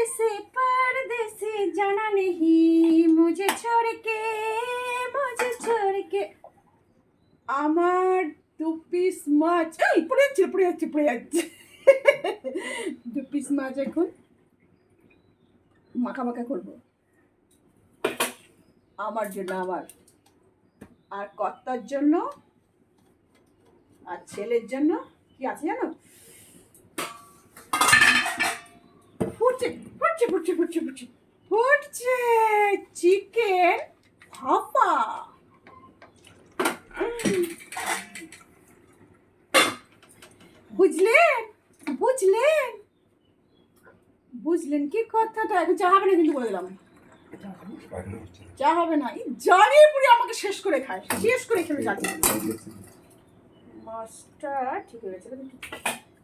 से परदेसी जाना नहीं मुझे छोड़ के मुझे छोड़ के আমার দু পিস মাছ এই পড়ে যাচ্ছে পড়ে যাচ্ছে পড়ে যাচ্ছে দু পিস মাছ এখন মাখা মাখা করবো আমার জন্য আমার আর কর্তার জন্য আর ছেলের জন্য কি আছে জানো ফুটছে ফুটছে ফুটছে ফুটছে চিকেন ভাপা। বুঝলেন? বুঝলেন? বুঝলেন কি কথাটা? চা হবে না কিন্তু বলে দিলাম। চা হবে না। এই জানিয়ে পুরি আমাকে শেষ করে খায়। শেষ করে খেলে যাচ্ছে। মাছটা ঠিক হয়ে একটু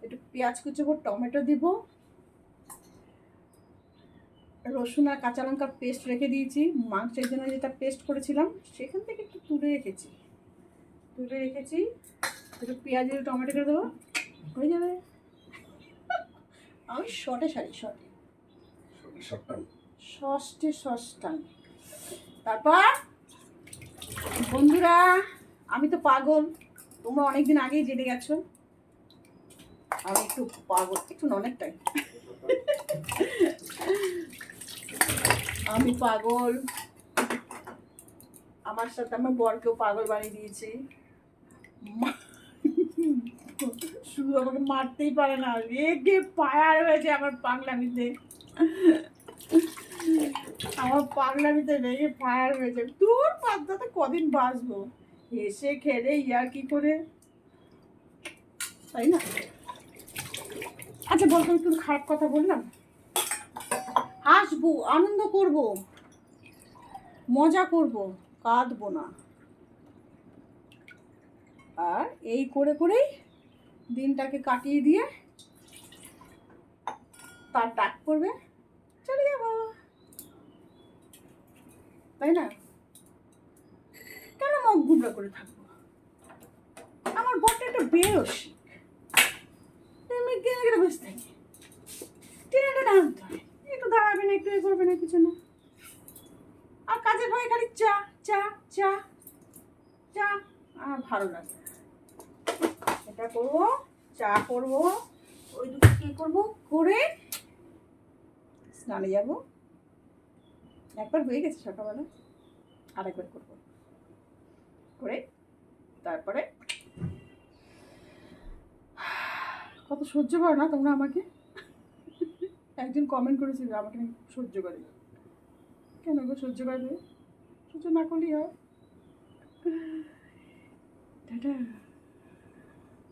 একটু পেঁয়াজ কুচোবো টমেটো দিব। রসুন আর কাঁচা লঙ্কার পেস্ট রেখে দিয়েছি। মাংসের জন্য যেটা পেস্ট করেছিলাম সেখান থেকে একটু তুলে রেখেছি। তুলে রেখেছি। একটু পেঁয়াজ টমেটো করে দেবো। হয়ে যাবে। আমি শর্টে সারি শর্টে ষষ্ঠে ষষ্ঠান তারপর বন্ধুরা আমি তো পাগল। তোমরা অনেকদিন আগেই জেনে গেছো। আমি একটু পাগল একটু অনেকটাই আমি পাগল। আমার সাথে আমার বরকেও পাগল বানিয়ে দিয়েছি। শুধু আমাকে মারতেই পারে না। রেগে পায়ার হয়েছে আমার পাগলামিতে। আমার পাগলামিতে রেগে ফায়ার হয়েছে। তোর পাত্তাতে কদিন বাঁচবো? হেসে খেলে ইয়ার কি করে? তাই না? আচ্ছা বলতো একটু খারাপ কথা বললাম? হাসবো আনন্দ করব, মজা করব, কাঁদবো না। আর এই করে করেই দিনটাকে কাটিয়ে দিয়ে তার ডাক করবে, চলে যাব। তাই না? কেন মুখ গুবরা করে থাকব? আমার বরটা একটু বেরোসি আমি গেলে গেলে বসে থাকি? টেনে টেনে আনতে হয়। না একটু এ করবে না কিছু না। আর কাজের ভয়ে খালি চা চা চা চা। আর ভালো লাগে এটা করব, চা করব, ওই দুটো কী করব, করে স্নানে যাব। একবার হয়ে গেছে সকালবেলা, আরেকবার করব। করে তারপরে কত সহ্য করো না তোমরা আমাকে। একজন কমেন্ট করেছিল আমাকে সহ্য করে। কেন গো, সহ্য করে? সহ্য না করলেই হয়। টাটা